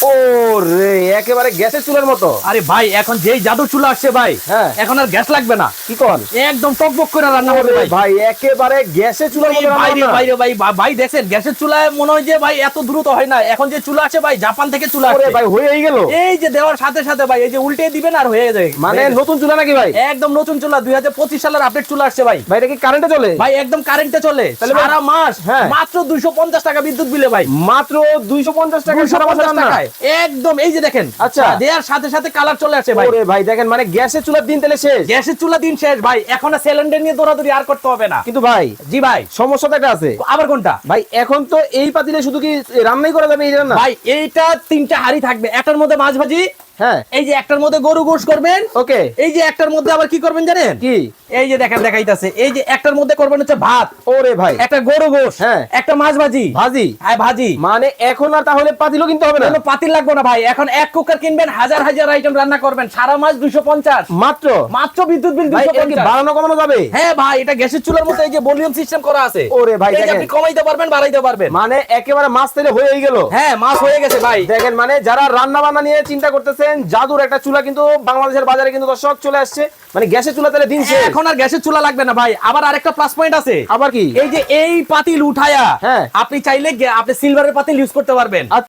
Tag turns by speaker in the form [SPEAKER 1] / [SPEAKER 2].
[SPEAKER 1] Oh! একেবারে গ্যাসের চুলার মতো।
[SPEAKER 2] আরে ভাই এখন যেই জাদু চুলা আসছে ভাই
[SPEAKER 1] হ্যাঁ।
[SPEAKER 2] এখন আর গ্যাস লাগবে না।
[SPEAKER 1] কি কর?
[SPEAKER 2] একদম টকবক করে রান্না হবে ভাই।
[SPEAKER 1] ভাই একেবারে গ্যাসের চুলার মতো
[SPEAKER 2] বাইরে বাইরে ভাই ভাই দেখেন গ্যাসের চুলায় মনে হয় যে ভাই এত দ্রুত হয় না। এখন যে চুলা আছে ভাই জাপান থেকে চুলা আসছে।
[SPEAKER 1] ভাই হয়েই গেল।
[SPEAKER 2] এই যে দেওয়ার সাথে সাথে ভাই এই যে উল্টে দিবেন আর হয়ে যায়।
[SPEAKER 1] মানে নতুন চুলা নাকি ভাই?
[SPEAKER 2] একদম নতুন চুলা দুই হাজার পঁচিশ সালের আপডেট চুলা আসছে ভাই।
[SPEAKER 1] ভাই এটা কি কারেন্টে চলে?
[SPEAKER 2] ভাই একদম কারেন্টে চলে।
[SPEAKER 1] তাহলে
[SPEAKER 2] সারা মাস
[SPEAKER 1] হ্যাঁ।
[SPEAKER 2] মাত্র দুইশো পঞ্চাশ টাকা বিদ্যুৎ বিলে ভাই।
[SPEAKER 1] মাত্র দুইশো পঞ্চাশ টাকা সারা
[SPEAKER 2] 250
[SPEAKER 1] রান্না
[SPEAKER 2] টাকায়। একদম এই যে দেখেন
[SPEAKER 1] আচ্ছা।
[SPEAKER 2] দেওয়ার সাথে সাথে কালার চলে আসে ভাই।
[SPEAKER 1] ওরে ভাই দেখেন মানে গ্যাসের চুলার দিন তাহলে শেষ।
[SPEAKER 2] গ্যাসের চুলা দিন শেষ ভাই। এখন সিলিন্ডার নিয়ে দৌড়াদৌড়ি আর করতে হবে না।
[SPEAKER 1] কিন্তু ভাই
[SPEAKER 2] জি ভাই।
[SPEAKER 1] সমস্যা একটা আছে।
[SPEAKER 2] আবার কোনটা?
[SPEAKER 1] ভাই এখন তো এই পাতিলে শুধু কি রান্নাই করা যাবে এই রান্না?
[SPEAKER 2] ভাই এইটা তিনটা হাড়ি থাকবে। একটার মধ্যে মাছ ভাজি
[SPEAKER 1] হ্যাঁ।
[SPEAKER 2] এই যে একটার মধ্যে গরু গোশ করবেন
[SPEAKER 1] ওকে।
[SPEAKER 2] এই যে একটার মধ্যে আবার কি করবেন জানেন?
[SPEAKER 1] কি?
[SPEAKER 2] এই যে দেখেন দেখাইতাছে। এই যে একটার মধ্যে করবেন হচ্ছে ভাত।
[SPEAKER 1] ওরে ভাই।
[SPEAKER 2] একটা গরু গোশ
[SPEAKER 1] হ্যাঁ।
[SPEAKER 2] একটা মাছ ভাজি।
[SPEAKER 1] ভাজি।
[SPEAKER 2] হ্যাঁ ভাজি।
[SPEAKER 1] মানে এখন আর তাহলে পাতিলও কিনতে হবে না?
[SPEAKER 2] পাতিল লাগবে না ভাই। এখন এক কুকার কিনবেন হাজার হাজার আইটেম রান্না করবেন। সারা মাস দুইশো পঞ্চাশ।
[SPEAKER 1] মাত্র?
[SPEAKER 2] মাত্র বিদ্যুৎ বিল
[SPEAKER 1] বাড়ানো কমানো যাবে?
[SPEAKER 2] হ্যাঁ ভাই এটা গ্যাসের চুলার মতো এই যে ভলিউম সিস্টেম করা আছে।
[SPEAKER 1] ওরে ভাই দেখেন।
[SPEAKER 2] আপনি কমাইতে পারবেন বাড়াইতে পারবেন।
[SPEAKER 1] মানে একেবারে মাছ তেলে হয়েই গেল।
[SPEAKER 2] হ্যাঁ মাছ হয়ে গেছে ভাই।
[SPEAKER 1] দেখেন মানে যারা রান্না বান্না নিয়ে চিন্তা করতেছেন জাদুর একটা চুলা কিন্তু বাংলাদেশের বাজারে কিন্তু দর্শক চলে আসছে। মানে গ্যাসের চুলা তাহলে দিন শেষ।
[SPEAKER 2] এখন আর গ্যাসের চুলা লাগবে না ভাই। আবার আরেকটা প্লাস পয়েন্ট আছে।
[SPEAKER 1] আবার কি?
[SPEAKER 2] এই যে এই পাতিল উঠায়া
[SPEAKER 1] হ্যাঁ।
[SPEAKER 2] আপনি চাইলে আপনি সিলভারের পাতিল ইউজ করতে পারবেন।